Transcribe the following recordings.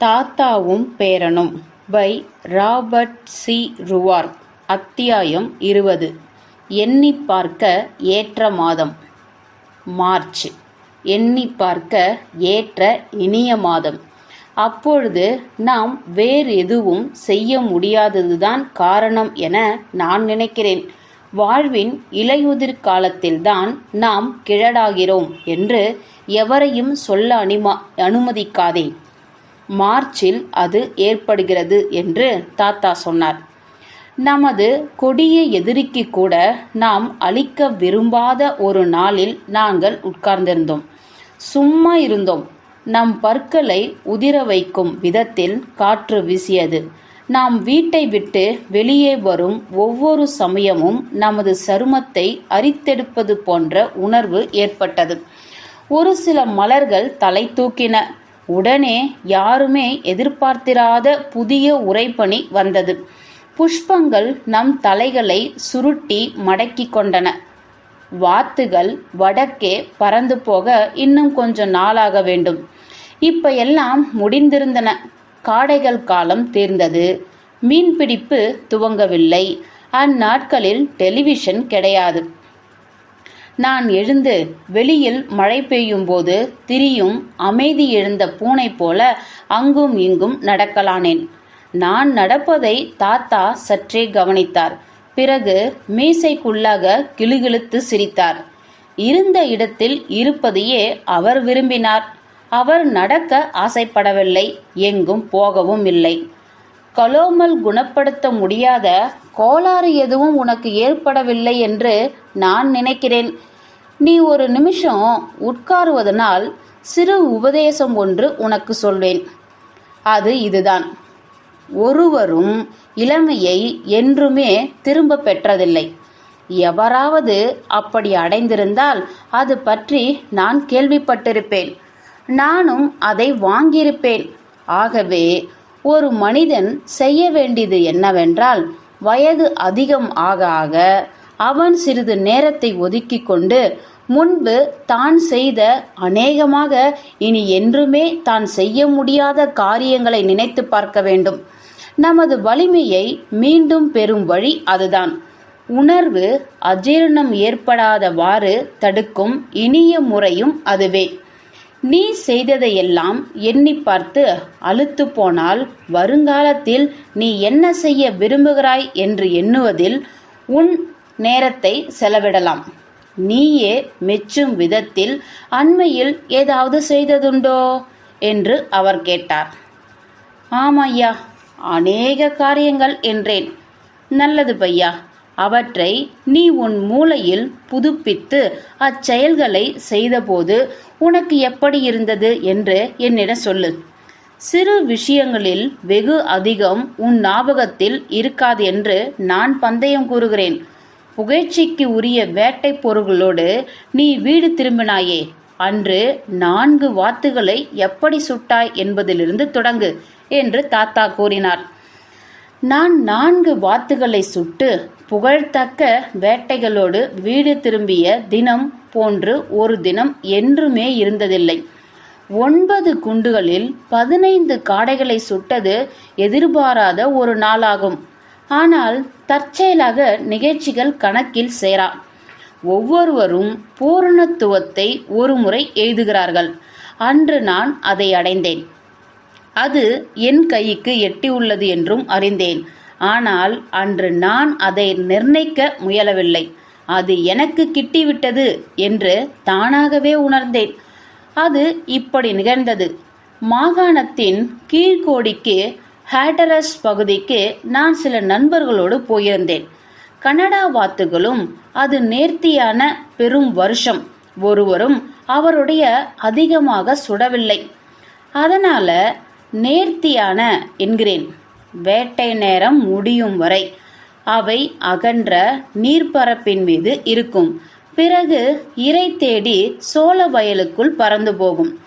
தாத்தாவும் பேரனும் by Robert C. ருவார்க். அத்தியாயம் இருபது. எண்ணிப் பார்க்க ஏற்ற மாதம். மார்ச். எண்ணிப் பார்க்க ஏற்ற இனிய மாதம். அப்பொழுது நாம் வேறு எதுவும் செய்ய முடியாததுதான் காரணம் என நான் நினைக்கிறேன். வாழ்வின் இலையுதிர் காலத்தில்தான் நாம் கிழடாகிறோம் என்று எவரையும் சொல்ல அனுமா அனுமதிக்காதே. மார்ச்சில் அது ஏற்படுகிறது என்று தாத்தா சொன்னார். நமது கொடிய எதிரிக்கு கூட நாம் அழிக்க விரும்பாத ஒரு நாளில் நாங்கள் உட்கார்ந்திருந்தோம். சும்மா இருந்தோம். நம் பற்களை உதிர வைக்கும் விதத்தில் காற்று வீசியது. நாம் வீட்டை விட்டு வெளியே வரும் ஒவ்வொரு சமயமும் நமது சருமத்தை அரித்தெடுப்பது போன்ற உணர்வு ஏற்பட்டது. ஒரு சில மலர்கள் தலை தூக்கின உடனே யாருமே எதிர்பார்த்திராத புதிய உறைபனி வந்தது. புஷ்பங்கள் நம் தலைகளை சுருட்டி மடக்கி கொண்டன. வாத்துகள் வடக்கே பறந்து போக இன்னும் கொஞ்சம் நாளாக வேண்டும். இப்ப எல்லாம் முடிந்திருந்தன. காடைகள் காலம் தீர்ந்தது. மீன்பிடிப்பு துவங்கவில்லை. அந்நாட்களில் டெலிவிஷன் கிடையாது. நான் எழுந்து வெளியில் மழை பெய்யும் போது திரியும் அமைதி எழுந்த பூனை போல அங்கும் இங்கும் நடக்கலானேன். நான் நடப்பதை தாத்தா சற்றே கவனித்தார். பிறகு மீசைக்குள்ளாக கிளுகிழுத்து சிரித்தார். இருந்த இடத்தில் இருப்பதையே அவர் விரும்பினார். அவர் நடக்க ஆசைப்படவில்லை. எங்கும் போகவும் இல்லை. கலோமல் குணப்படுத்த முடியாத கோளாறு எதுவும் உனக்கு ஏற்படவில்லை என்று நான் நினைக்கிறேன். நீ ஒரு நிமிஷம் உட்காருவதனால் சிறு உபதேசம் ஒன்று உனக்கு சொல்வேன். அது இதுதான். ஒருவரும் இளமையை என்றுமே திரும்ப பெற்றதில்லை. எவராவது அப்படி அடைந்திருந்தால் அது பற்றி நான் கேள்விப்பட்டிருப்பேன். நானும் அதை வாங்கியிருப்பேன். ஆகவே ஒரு மனிதன் செய்ய வேண்டியது என்னவென்றால் வயது அதிகம் ஆக ஆக அவன் சிறிது நேரத்தை ஒதுக்கி கொண்டு முன்பு தான் செய்த அநேகமாக இனி என்றுமே தான் செய்ய முடியாத காரியங்களை நினைத்து பார்க்க வேண்டும். நமது வலிமையை மீண்டும் பெறும் வழி அதுதான். உணர்வு அஜீரணம் ஏற்படாதவாறு தடுக்கும் இனிய முறையும் அதுவே. நீ செய்ததையெல்லாம் எண்ணி பார்த்து அழுத்து போனால் வருங்காலத்தில் நீ என்ன செய்ய விரும்புகிறாய் என்று எண்ணுவதில் உன் நேரத்தை செலவிடலாம். நீயே மெச்சும் விதத்தில் அண்மையில் ஏதாவது செய்ததுண்டோ? என்று அவர் கேட்டார். ஆமையா அநேக காரியங்கள் என்றேன். நல்லது பையா அவற்றை நீ உன் மூளையில் புதுப்பித்து அச்செயல்களை செய்தபோது உனக்கு எப்படி இருந்தது என்று என்னிடம் சொல்லு. சிறு விஷயங்களில் வெகு அதிகம் உன் ஞாபகத்தில் இருக்காது என்று நான் பந்தயம் கூறுகிறேன். புகழ்ச்சிக்கு உரிய வேட்டை பொருள்களோடு நீ வீடு திரும்பினாயே. அன்று நான்கு வாத்துகளை எப்படி சுட்டாய் என்பதிலிருந்து தொடங்கு என்று தாத்தா கூறினார். நான் நான்கு வாத்துகளை சுட்டு புகழ்த்தக்க வேட்டைகளோடு வீடு திரும்பிய தினம் போன்று ஒரு தினம் என்றுமே இருந்ததில்லை. ஒன்பது குண்டுகளில் பதினைந்து காடைகளை சுட்டது எதிர்பாராத ஒரு நாளாகும். ஆனால் தற்செயலாக நிகழ்ச்சிகள் கணக்கில் சேரா. ஒவ்வொருவரும் பூரணத்துவத்தை ஒருமுறை எழுதுகிறார்கள் அன்று நான் அதை அடைந்தேன். அது என் கைக்கு எட்டியுள்ளது என்றும் அறிந்தேன். ஆனால் அன்று நான் அதை நிர்ணயிக்க முயலவில்லை. அது எனக்கு கிட்டிவிட்டது என்று தானாகவே உணர்ந்தேன். அது இப்படி நிகழ்ந்தது. மாகாணத்தின் கீழ்கோடிக்கு ஹேட்டரஸ் பகுதிக்கு நான் சில நண்பர்களோடு போயிருந்தேன். கனடா வாத்துகளும் அது நேர்த்தியான பெரும் வருஷம். ஒருவரும் அவருடைய அதிகமாக சுடவில்லை. அதனால நேர்த்தியான என்கிறேன். வேட்டை நேரம் முடியும் வரை அவை அகன்ற நீர்ப்பரப்பின் மீது இருக்கும். பிறகு இறை தேடி சோழ வயலுக்குள் பறந்து போகும்.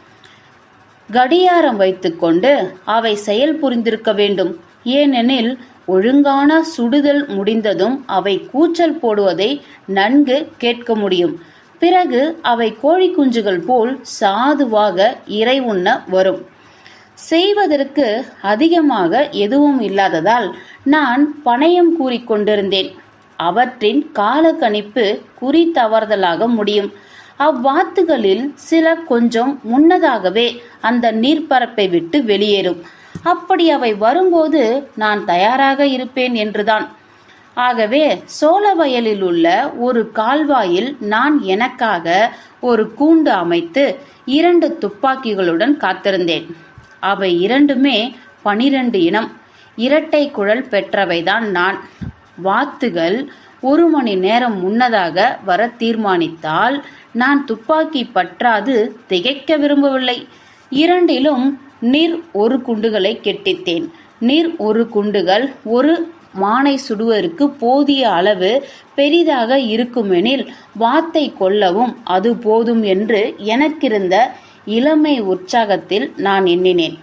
கடியாரம் வைத்துக்கொண்டு அவை செயல் புரிந்திருக்க வேண்டும். ஏனெனில் ஒழுங்கான சுடுதல் முடிந்ததும் அவை கூச்சல் போடுவதை நன்கு கேட்க முடியும். பிறகு அவை கோழி குஞ்சுகள் போல் சாதுவாக இறை உண்ண வரும். செய்வதற்கு அதிகமாக எதுவும் இல்லாததால் நான் பணயம் கூறிக்கொண்டிருந்தேன் அவற்றின் கால கணிப்பு குறி தவறுதலாக முடியும். அவ்வாத்துகளில் சில கொஞ்சம் முன்னதாகவே அந்த நீர்ப்பரப்பை விட்டு வெளியேறும். அப்படி அவை வரும்போது நான் தயாராக இருப்பேன் என்றுதான். ஆகவே சோழ வயலில் உள்ள ஒரு கால்வாயில் நான் எனக்காக ஒரு கூண்டு அமைத்து இரண்டு துப்பாக்கிகளுடன் காத்திருந்தேன். அவை இரண்டுமே பனிரெண்டு இனம். இரட்டை குழல் பெற்றவைதான் நான். வாத்துகள் ஒரு மணி நேரம் முன்னதாக வர தீர்மானித்தால் நான் துப்பாக்கி பற்றாது திகைக்க விரும்பவில்லை. இரண்டிலும் நீர் ஒரு குண்டுகளை கெட்டித்தேன். நீர் ஒரு குண்டுகள் ஒரு மானை சுடுவதற்கு போதிய அளவு பெரிதாக இருக்குமெனில் வாத்தை கொல்லவும் அது போதும் என்று எனக்கிருந்த இளமை உற்சாகத்தில் நான் எண்ணினேன்.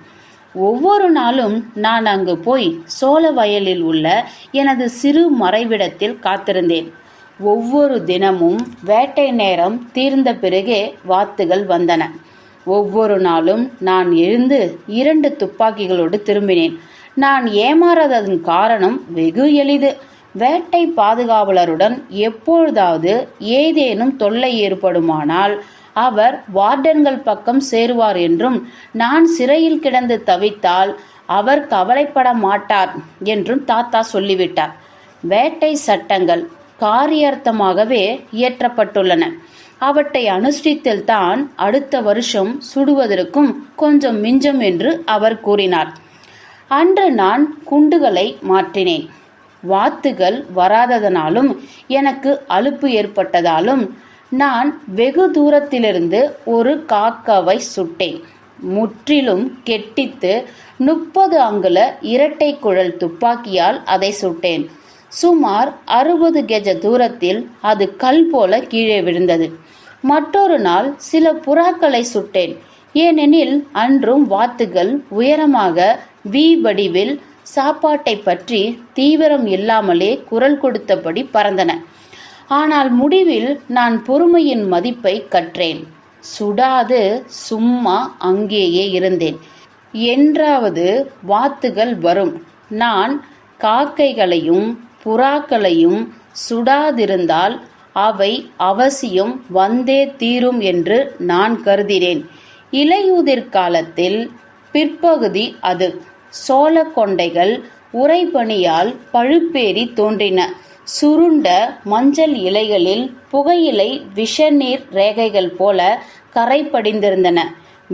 ஒவ்வொரு நாளும் நான் அங்கு போய் சோழ வயலில் உள்ள எனது சிறு மறைவிடத்தில் காத்திருந்தேன். ஒவ்வொரு தினமும் வேட்டை நேரம் தீர்ந்த பிறகே வாத்துகள் வந்தன. ஒவ்வொரு நாளும் நான் எழுந்து இரண்டு துப்பாக்கிகளோடு திரும்பினேன். நான் ஏமாறாததன் காரணம் வெகு எளிது. வேட்டை பாதுகாவலருடன் எப்பொழுதாவது ஏதேனும் தொல்லை ஏற்படுமானால் அவர் வார்டன்கள் பக்கம் சேருவார் என்றும் நான் சிறையில் கிடந்து தவித்தால் அவர் கவலைப்பட மாட்டார் என்றும் தாத்தா சொல்லிவிட்டார். வேட்டை சட்டங்கள் காரியார்த்தமாகவே இயற்றப்பட்டுள்ளன. அவற்றை அனுஷ்டித்தல்தான் அடுத்த வருஷம் சுடுவதற்கும் கொஞ்சம் மிஞ்சம் என்று அவர் கூறினார். அன்று நான் குண்டுகளை மாற்றினேன். வாத்துகள் வராததனாலும் எனக்கு அலுப்பு ஏற்பட்டதாலும் நான் வெகு தூரத்திலிருந்து ஒரு காக்காவை சுட்டேன். முற்றிலும் கெட்டித்து முப்பது அங்குல இரட்டை குழல் துப்பாக்கியால் அதை சுட்டேன். சுமார் அறுபது கெஜ தூரத்தில் அது கல் போல கீழே விழுந்தது. மற்றொரு நாள் சில புறாக்களை சுட்டேன். ஏனெனில் அன்றும் வாத்துகள் உயரமாக வி வடிவில் சாப்பாட்டை பற்றி தீவிரம் இல்லாமலே குரல் கொடுத்தபடி பறந்தன. ஆனால் முடிவில் நான் பொறுமையின் மதிப்பை கற்றேன். சுடாது சும்மா அங்கேயே இருந்தேன். என்றாவது வாத்துகள் வரும். நான் காக்கைகளையும் புறாக்களையும் சுடாதிருந்தால் அவை அவசியம் வந்தே தீரும் என்று நான் கருதினேன். இலையுதிர் காலத்தில் பிற்பகுதி அது. சோழ கொண்டைகள் உறைபனியால் பழுப்பேறி தோன்றின. சுருண்ட மஞ்சள் இலைகளில் புகையிலை விஷநீர் ரேகைகள் போல கரை படிந்திருந்தன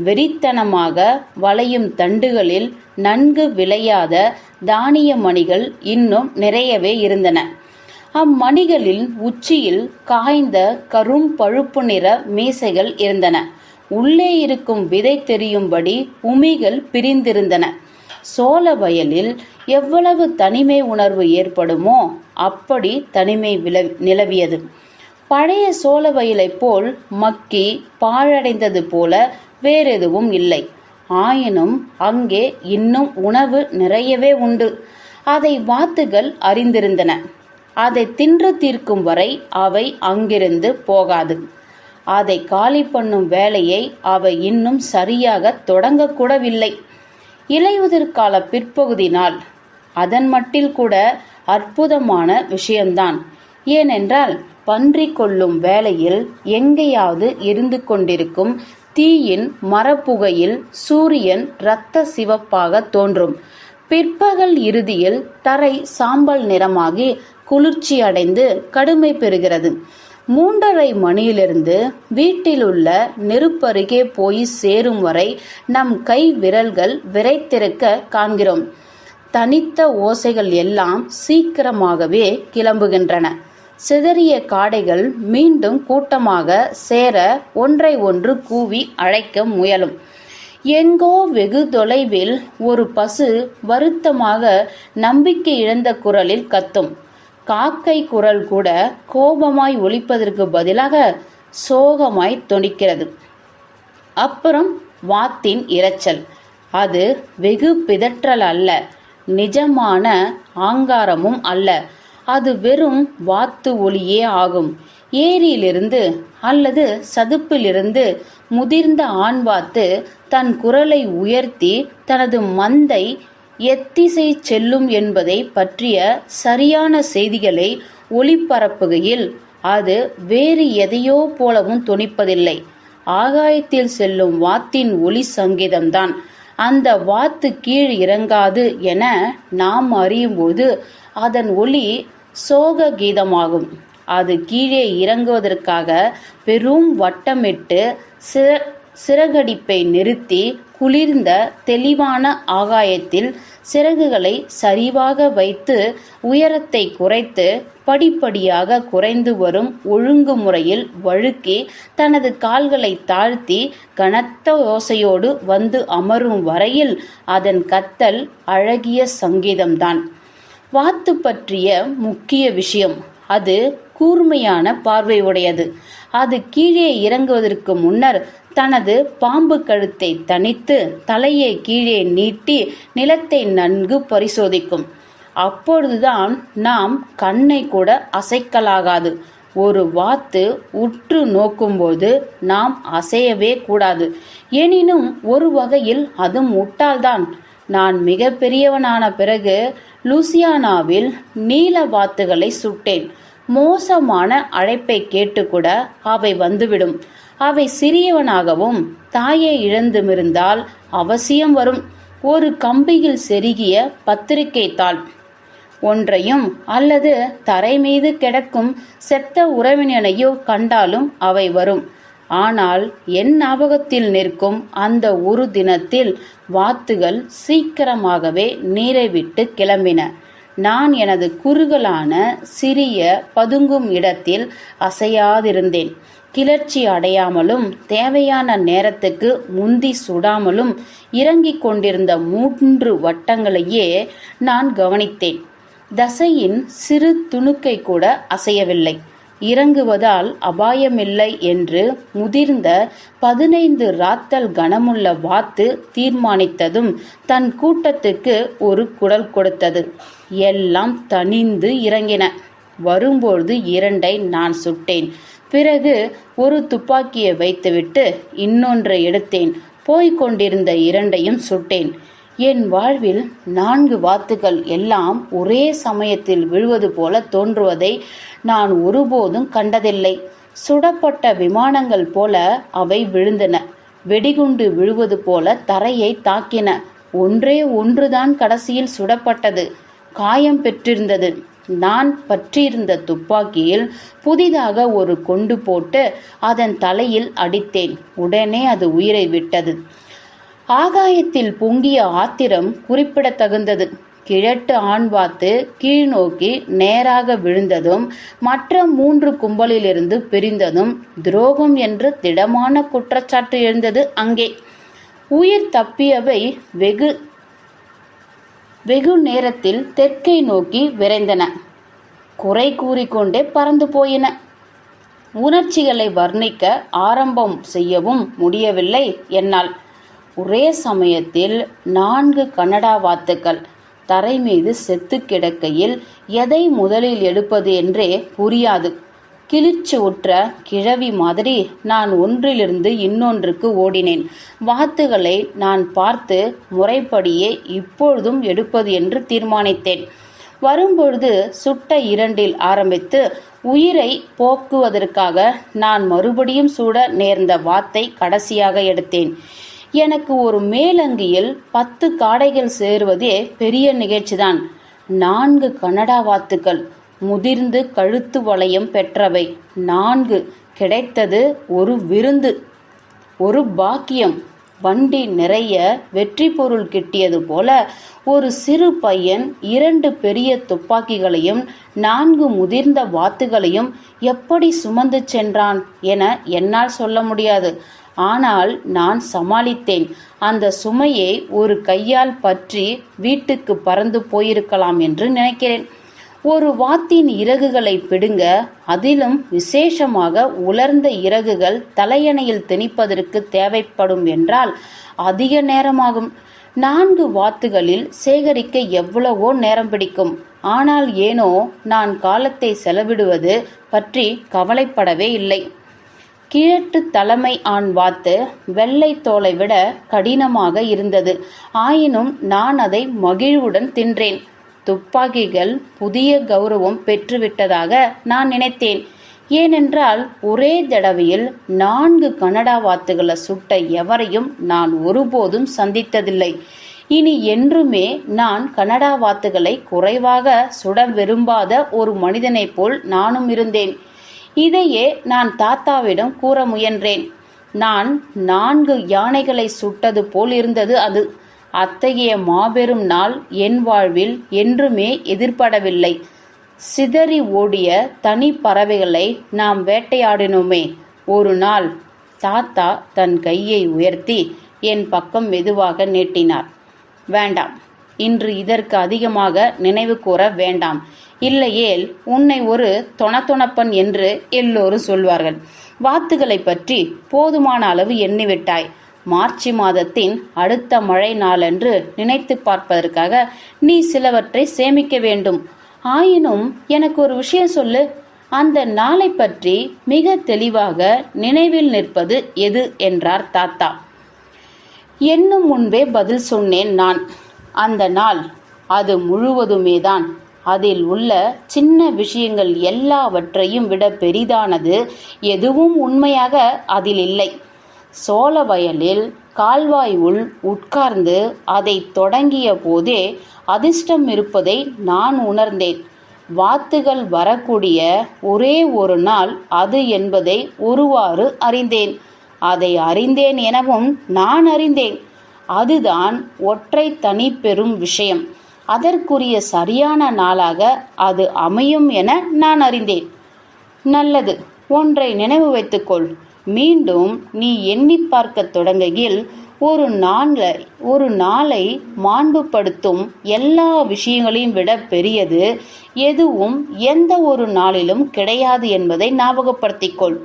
வெறித்தனமாக வளையும் தண்டுகளில் நன்கு விளையாத தானிய மணிகள் இன்னும் நிறையவே இருந்தன. அம்மணிகளின் உச்சியில் காய்ந்த கரும் பழுப்பு நிற மீசைகள் இருந்தன. உள்ளே இருக்கும் விதை தெரியும்படி உமிகள் பிரிந்திருந்தன. சோழ வயலில் எவ்வளவு தனிமை உணர்வு ஏற்படுமோ அப்படி தனிமை வில நிலவியது. பழைய சோழ வயலைப் போல் மக்கி பாழடைந்தது போல வேறெதுவும் இல்லை. ஆயினும் அங்கே இன்னும் உணவு நிறையவே உண்டு. அதை வாத்துகள் அறிந்திருந்தன. அதை தின்று தீர்க்கும் வரை அவை அங்கிருந்து போகாது. அதை காலி பண்ணும் வேலையை அவை இன்னும் சரியாக தொடங்கக்கூடவில்லை. இலையுதிர்கால பிற்பகுதி நாள் அதன் மட்டில் கூட அற்புதமான விஷயம்தான். ஏனென்றால் பன்றி கொள்ளும் வேளையில் எங்கேயாவது இருந்து கொண்டிருக்கும் தீயின் மரப்புகையில் சூரியன் இரத்த சிவப்பாக தோன்றும். பிற்பகல் இறுதியில் தரை சாம்பல் நிறமாகி குளிர்ச்சி அடைந்து கடுமை பெறுகிறது. மூன்றரை மணியிலிருந்து வீட்டில் உள்ள நெருப்பருகே போய் சேரும் வரை நம் கை விரல்கள் விரைத்திருக்க காண்கிறோம். தனித்த ஓசைகள் எல்லாம் சீக்கிரமாகவே கிளம்புகின்றன. சிதறிய காடைகள் மீண்டும் கூட்டமாக சேர ஒன்றை ஒன்று கூவி அழைக்க முயலும். எங்கோ வெகு தொலைவில் ஒரு பசு வருத்தமாக நம்பிக்கை இழந்த குரலில் கத்தும். காக்கை குரல் கூட கோபமாய் ஒலிப்பதற்கு பதிலாக சோகமாய் தொனிக்கிறது. அப்புறம் வாத்தின் இரைச்சல். அது வெகு பிதற்றல் அல்ல. நிஜமான ஆங்காரமும் அல்ல. அது வெறும் வாத்து ஒளியே ஆகும். ஏரியிலிருந்து அல்லது சதுப்பிலிருந்து முதிர்ந்த ஆண் வாத்து தன் குரலை உயர்த்தி தனது மந்தை எத்திசை செல்லும் என்பதை பற்றிய சரியான செய்திகளை ஒளிபரப்புகையில் அது வேறு எதையோ போலவும் துணிப்பதில்லை ஆகாயத்தில் செல்லும் வாத்தின் ஒளி சங்கீதம்தான். அந்த வாத்து கீழ் இறங்காது என நாம் அறியும்போது அதன் ஒலி சோக கீதமாகும் அது கீழே இறங்குவதற்காக பெரும் வட்டமிட்டு சிற சிறகடிப்பை நிறுத்தி குளிர்ந்த தெளிவான ஆகாயத்தில் சிறகுகளை சரிவாக வைத்து உயரத்தை குறைத்து படிப்படியாக குறைந்து வரும் ஒழுங்குமுறையில் வழுக்கி தனது கால்களை தாழ்த்தி கனத்த ஓசையோடு வந்து அமரும் வரையில் அதன் கத்தல் அழகிய சங்கீதம்தான். வாத்து பற்றிய முக்கிய விஷயம் அது கூர்மையான பார்வை உடையது அது கீழே இறங்குவதற்கு முன்னர் தனது பாம்பு கழுத்தை தனித்து தலையை கீழே நீட்டி நிலத்தை நன்கு பரிசோதிக்கும். அப்பொழுதுதான் நாம் கண்ணை கூட அசைக்கலாகாது. ஒரு வாத்து உற்று நோக்கும்போது நாம் அசையவே கூடாது. எனினும் ஒரு வகையில் அது முட்டாள்தான். நான் மிக பெரியவனான பிறகு லூசியானாவில் நீல வாத்துகளை சுட்டேன். மோசமான அழைப்பை கேட்டுக்கூட அவை வந்துவிடும். அவை சிறியவனாகவும் தாயை இழந்துமிருந்தால் அவசியம் வரும். ஒரு கம்பியில் செருகிய பத்திரிகை தாள் ஒன்றையும் அல்லது தரை மீது கிடக்கும் செத்த உறவினனையோ கண்டாலும் அவை வரும். ஆனால் என் ஞாபகத்தில் நிற்கும் அந்த ஒரு தினத்தில் வாத்துகள் சீக்கிரமாகவே நீரை விட்டு கிளம்பின. நான் எனது குறுகலான சிறிய பதுங்கும் இடத்தில் அசையாதிருந்தேன். கிளர்ச்சி அடையாமலும் தேவையான நேரத்துக்கு முந்தி சுடாமலும் இறங்கிக் கொண்டிருந்த மூன்று வட்டங்களையே நான் கவனித்தேன். தசையின் சிறு துணுக்கை கூட அசையவில்லை. இறங்குவதால் அபாயமில்லை என்று முதிர்ந்த பதினைந்து ராத்தல் கனமுள்ள வாத்து தீர்மானித்ததும் தன் கூட்டத்துக்கு ஒரு குடல் கொடுத்தது. எல்லாம் தனிந்து இறங்கின. வரும்பொழுது இரண்டை நான் சுட்டேன். பிறகு ஒரு துப்பாக்கியை வைத்துவிட்டு இன்னொன்றை எடுத்தேன். போய்க் கொண்டிருந்த இரண்டையும் சுட்டேன். என் வாழ்வில் நான்கு வாத்துகள் எல்லாம் ஒரே சமயத்தில் விழுவது போல தோன்றுவதை நான் ஒருபோதும் கண்டதில்லை. சுடப்பட்ட விமானங்கள் போல அவை விழுந்தன. வெடிகுண்டு விழுவது போல தரையை தாக்கின. ஒன்றே ஒன்றுதான் கடைசியில் சுடப்பட்டது. காயம் பெற்றிருந்தது. நான் பற்றியிருந்த துப்பாக்கியில் புதிதாக ஒரு கொண்டு போட்டு அதன் தலையில் அடித்தேன். உடனே அது உயிரை விட்டது. ஆகாயத்தில் பொங்கிய ஆத்திரம் குறிப்பிடத்தகுந்தது. கிழட்டு ஆண் பார்த்து கீழ்நோக்கி நேராக விழுந்ததும் மற்ற மூன்று கும்பலிலிருந்து பிரிந்ததும் துரோகம் என்று திடமான குற்றச்சாட்டு எழுந்தது அங்கே. உயிர் தப்பியவை வெகு வெகு நேரத்தில் தெற்கை நோக்கி விரைந்தன. குறை கூறிக்கொண்டே பறந்து போயின. உணர்ச்சிகளை வர்ணிக்க ஆரம்பம் செய்யவும் முடியவில்லை என்னால். ஒரே சமயத்தில் நான்கு கனடா வாத்துக்கள் தரை மீது செத்து கிடக்கையில் எதை முதலில் எடுப்பது என்றே புரியாது. கிழிச்சு உற்ற கிழவி மாதிரி நான் ஒன்றிலிருந்து இன்னொன்றுக்கு ஓடினேன். வாத்துகளை நான் பார்த்து முறைப்படியே இப்பொழுதும் எடுப்பது என்று தீர்மானித்தேன். வரும்பொழுது சுட்ட இரண்டில் ஆரம்பித்து உயிரை போக்குவதற்காக நான் மறுபடியும் சூட நேர்ந்த வாத்தை கடைசியாக எடுத்தேன். எனக்கு ஒரு மேலங்கியில் பத்து காடைகள் சேருவதே பெரிய நிகழ்ச்சிதான். நான்கு கனடா வாத்துக்கள். முதிர்ந்து கழுத்து வளையம் பெற்றவை. நான்கு கிடைத்தது ஒரு விருந்து ஒரு பாக்கியம். வண்டி நிறைய வெற்றி பொருள் கிட்டியது போல ஒரு சிறு பையன் இரண்டு பெரிய துப்பாக்கிகளையும் நான்கு முதிர்ந்த வாத்துகளையும் எப்படி சுமந்து சென்றான் என என்னால் சொல்ல முடியாது. ஆனால் நான் சமாளித்தேன். அந்த சுமையை ஒரு கையால் பற்றி வீட்டுக்கு பறந்து போயிருக்கலாம் என்று நினைக்கிறேன். ஒரு வாத்தின் இறகுகளை பிடுங்க அதிலும் விசேஷமாக உலர்ந்த இறகுகள் தலையணையில் திணிப்பதற்கு தேவைப்படும் என்றால் அதிக நேரமாகும். நான்கு வாத்துகளில் சேகரிக்க எவ்வளவோ நேரம் பிடிக்கும். ஆனால் ஏனோ நான் காலத்தை செலவிடுவது பற்றி கவலைப்படவே இல்லை. கிழட்டு தலைமை ஆண் வாத்து வெள்ளை தோலை விட கடினமாக இருந்தது. ஆயினும் நான் அதை மகிழ்வுடன் தின்றேன். துப்பாக்கிகள் புதிய கௌரவம் பெற்றுவிட்டதாக நான் நினைத்தேன். ஏனென்றால் ஒரே தடவையில் நான்கு கனடா வாத்துகளை சுட்ட எவரையும் நான் ஒருபோதும் சந்தித்ததில்லை. இனி என்றுமே நான் கனடா வாத்துகளை குறைவாக சுட விரும்பாத ஒரு மனிதனைப் போல் நானும் இருந்தேன். இதையே நான் தாத்தாவிடம் கூற முயன்றேன். நான் நான்கு யானைகளை சுட்டது போல் இருந்தது அது. அத்தகைய மாபெரும் நாள் என் வாழ்வில் என்றுமே எதிர்படவில்லை. சிதறி ஓடிய தனி பறவைகளை நாம் வேட்டையாடினோமே. ஒரு நாள் தாத்தா தன் கையை உயர்த்தி என் பக்கம் மெதுவாக நீட்டினார். வேண்டாம் இன்று இதற்கு அதிகமாக நினைவு கூற வேண்டாம். இல்லையேல் உன்னை ஒரு தொணத்துணப்பன் என்று எல்லோரும் சொல்வார்கள். வாத்துகளை பற்றி போதுமான அளவு எண்ணிவிட்டாய். மார்ச் மாதத்தின் அடுத்த மழை நாளென்று நினைத்து பார்ப்பதற்காக நீ சிலவற்றை சேமிக்க வேண்டும். ஆயினும் எனக்கு ஒரு விஷயம் சொல்லு. அந்த நாளை பற்றி மிக தெளிவாக நினைவில் நிற்பது எது? என்றார் தாத்தா. என்னும் முன்பே பதில் சொன்னேன் நான். அந்த நாள் அது முழுவதுமேதான். அதில் உள்ள சின்ன விஷயங்கள் எல்லாவற்றையும் விட பெரிதானது எதுவும் உண்மையாக அதில் இல்லை. சோழ வயலில் கால்வாய் உள் உட்கார்ந்து அதை தொடங்கிய போதே அதிர்ஷ்டம் இருப்பதை நான் உணர்ந்தேன். வாத்துகள் வரக்கூடிய ஒரே ஒரு நாள் அது என்பதை ஒருவாறு அறிந்தேன். அதை அறிந்தேன் எனவும் நான் அறிந்தேன். அதுதான் ஒற்றை தனி பெரும் விஷயம். அதற்குரிய சரியான நாளாக அது அமையும் என நான் அறிந்தேன். நல்லது ஒன்றை நினைவு வைத்துக்கொள். மீண்டும் நீ எண்ணி பார்க்க தொடங்குகில் ஒரு நாளை ஒரு நாளை மாண்புப்படுத்தும் எல்லா விஷயங்களையும் விட பெரியது. எதுவும் எந்த ஒரு நாளிலும் கிடையாது என்பதை ஞாபகப்படுத்திக்கொள்.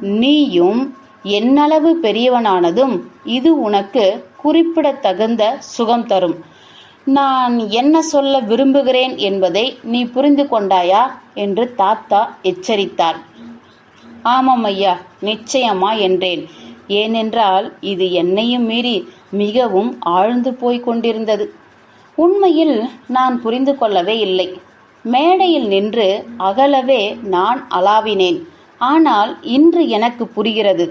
நீயும் என்னளவு பெரியவனானதும் இது உனக்கு குறிப்பிடத்தகுந்த சுகம் தரும். நான் என்ன சொல்ல விரும்புகிறேன் என்பதை நீ புரிந்து கொண்டாயா? என்று தாத்தா எச்சரித்தார். ஆமாம் ஐயா நிச்சயமா என்றேன். ஏனென்றால் இது என்னையும் மீறி மிகவும் ஆழ்ந்து போய்க் கொண்டிருந்தது. உண்மையில் நான் புரிந்து கொள்ளவே இல்லை. மேடையில் நின்று அகலவே நான் அலாவினேன். ஆனால் இன்று எனக்கு புரிகிறது.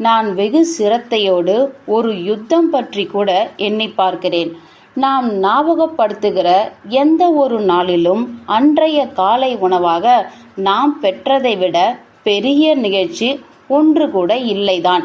நான் வெகு சிரத்தையோடு ஒரு யுத்தம் பற்றி கூட எண்ணி பார்க்கிறேன். நாம் ஞாபகப்படுத்துகிற எந்த ஒரு நாளிலும் அன்றைய காலை உணவாக நாம் பெற்றதை விட பெரிய நிகழ்ச்சி ஒன்று கூட இல்லைதான்.